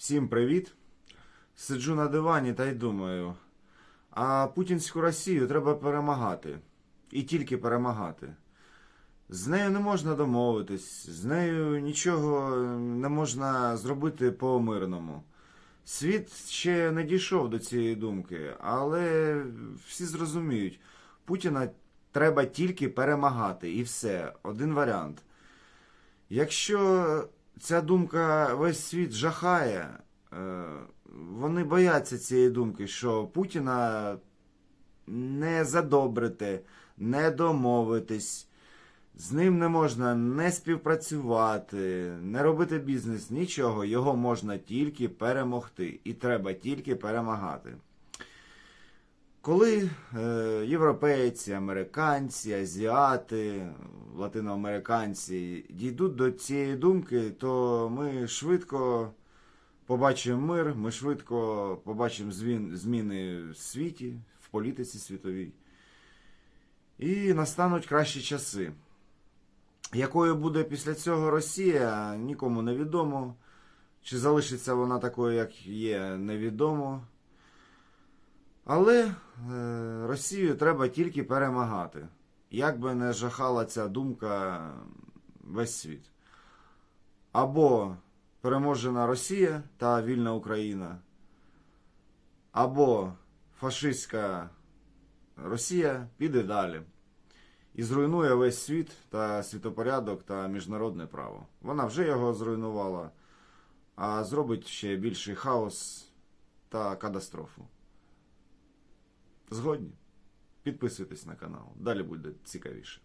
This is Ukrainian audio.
Всім привіт! Сиджу на дивані та й думаю, а путінську Росію треба перемагати. І тільки перемагати. З нею не можна домовитись, з нею нічого не можна зробити по-мирному. Світ ще не дійшов до цієї думки, але всі зрозуміють, Путіна треба тільки перемагати, і все, один варіант. Якщо ця думка весь світ жахає, е, вони бояться цієї думки, що Путіна не задобрити, не домовитись, з ним не можна не співпрацювати, не робити бізнес, нічого. Його можна тільки перемогти. І треба тільки перемагати. Коли е, європейці, американці, азіати, латиноамериканці дійдуть до цієї думки, то ми швидко побачимо мир, ми швидко побачимо зміни в світі, в політиці світовій. І настануть кращі часи. Якою буде після цього Росія, нікому не відомо. Чи залишиться вона такою, як є, невідомо. Але е, Росію треба тільки перемагати. Як би не жахала ця думка весь світ. Або переможена Росія та вільна Україна, або фашистська Росія піде далі і зруйнує весь світ та світопорядок та міжнародне право. Вона вже його зруйнувала, а зробить ще більший хаос та катастрофу. Згодні? Підписуйтесь на канал, далі буде цікавіше.